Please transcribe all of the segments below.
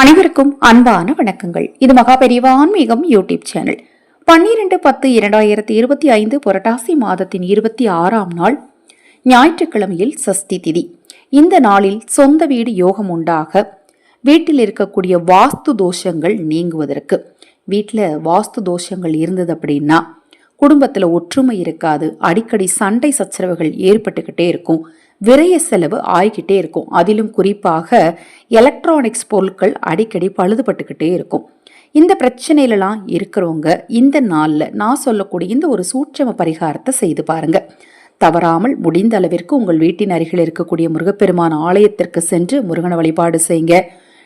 அனைவருக்கும் அன்பான வணக்கங்கள். இது மகாபெரிவா ஆன்மீகம் யூடியூப் சேனல். பன்னிரண்டு பத்து இரண்டாயிரத்தி இருபத்தி ஐந்து புரட்டாசி மாதத்தின் இருபத்தி ஆறாம் நாள் ஞாயிற்றுக்கிழமையில் சஷ்டி திதி. இந்த நாளில் சொந்த வீடு யோகம் உண்டாக வீட்டில் இருக்கக்கூடிய வாஸ்து தோஷங்கள் நீங்குவதற்கு. வீட்டில் வாஸ்து தோஷங்கள் இருந்தது அப்படின்னா குடும்பத்தில் ஒற்றுமை இருக்காது. அடிக்கடி சண்டை சச்சரவுகள் ஏற்பட்டுக்கிட்டே இருக்கும். விரய செலவு ஆகிக்கிட்டே இருக்கும். அதிலும் குறிப்பாக எலக்ட்ரானிக்ஸ் பொருட்கள் அடிக்கடி பழுதுபட்டுக்கிட்டே இருக்கும். இந்த பிரச்சனையிலலாம் இருக்கிறவங்க இந்த நாளில் நான் சொல்லக்கூடிய இந்த ஒரு சூட்சம பரிகாரத்தை செய்து பாருங்க. தவறாமல் முடிந்த அளவிற்கு உங்கள் வீட்டின் அருகில் இருக்கக்கூடிய முருகப்பெருமான் ஆலயத்திற்கு சென்று முருகனை வழிபாடு செய்யுங்க.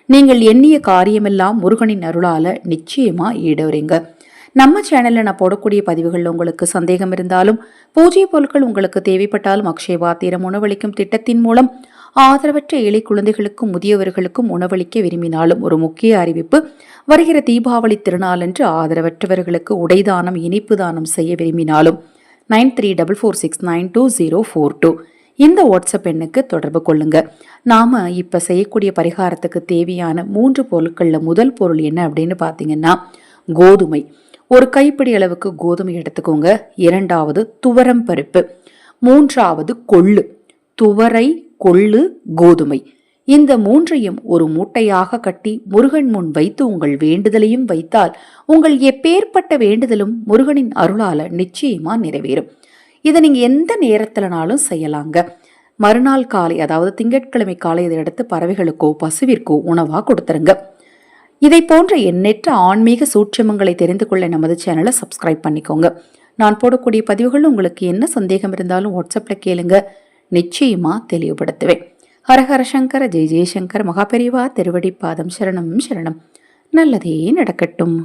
நீங்கள் எண்ணிய காரியமெல்லாம் முருகனின் அருளால நிச்சயமா ஈடுறீங்க நம்ம சேனலில் நான் போடக்கூடிய பதிவுகளில் உங்களுக்கு சந்தேகம் இருந்தாலும் பூஜை பொருட்கள் உங்களுக்கு தேவைப்பட்டாலும் அக்ஷயபாத்திரம் உணவளிக்கும் திட்டத்தின் மூலம் ஆதரவற்ற ஏழை குழந்தைகளுக்கும் முதியவர்களுக்கும் உணவளிக்க விரும்பினாலும் ஒரு முக்கிய அறிவிப்பு வருகிற தீபாவளி திருநாளன்று ஆதரவற்றவர்களுக்கு உடைதானம் இனிப்பு தானம் செய்ய விரும்பினாலும் nine three double four six nine two zero four two. இந்த வாட்ஸ்அப் எண்ணுக்கு தொடர்பு கொள்ளுங்க. நாம இப்ப செய்யக்கூடிய பரிகாரத்துக்கு தேவையான மூன்று பொருட்கள்ல முதல் பொருள் என்ன அப்படின்னு பார்த்தீங்கன்னா கோதுமை. ஒரு கைப்பிடி அளவுக்கு கோதுமை எடுத்துக்கோங்க. இரண்டாவது துவரம் பருப்பு. மூன்றாவது கொள்ளு. துவரை கொள்ளு கோதுமை. இந்த மூன்றையும் ஒரு மூட்டையாக கட்டி முருகன் முன் வைத்து உங்கள் வேண்டுதலையும் வைத்தால் உங்கள் எப்பேற்பட்ட வேண்டுதலும் முருகனின் அருளால நிச்சயமா நிறைவேறும். இதை நீங்க எந்த நேரத்துலனாலும் செய்யலாங்க. மறுநாள் காலை அதாவது திங்கட்கிழமை காலை இதை எடுத்து பறவைகளுக்கோ பசுவிற்கோ உணவா கொடுத்துருங்க. இதை போன்ற எண்ணற்ற ஆன்மீக சூட்சமங்களை தெரிந்து கொள்ள நமது சேனலை சப்ஸ்கிரைப் பண்ணிக்கோங்க. நான் போடக்கூடிய பதிவுகள் உங்களுக்கு என்ன சந்தேகம் இருந்தாலும் வாட்ஸ்அப்பில் கேளுங்க. நிச்சயமாக தெளிவுபடுத்துவேன். ஹரஹர சங்கர ஜெய ஜெயசங்கர் மகாபெரிவா திருவடி பாதம் சரணம் சரணம். நல்லதே நடக்கட்டும்.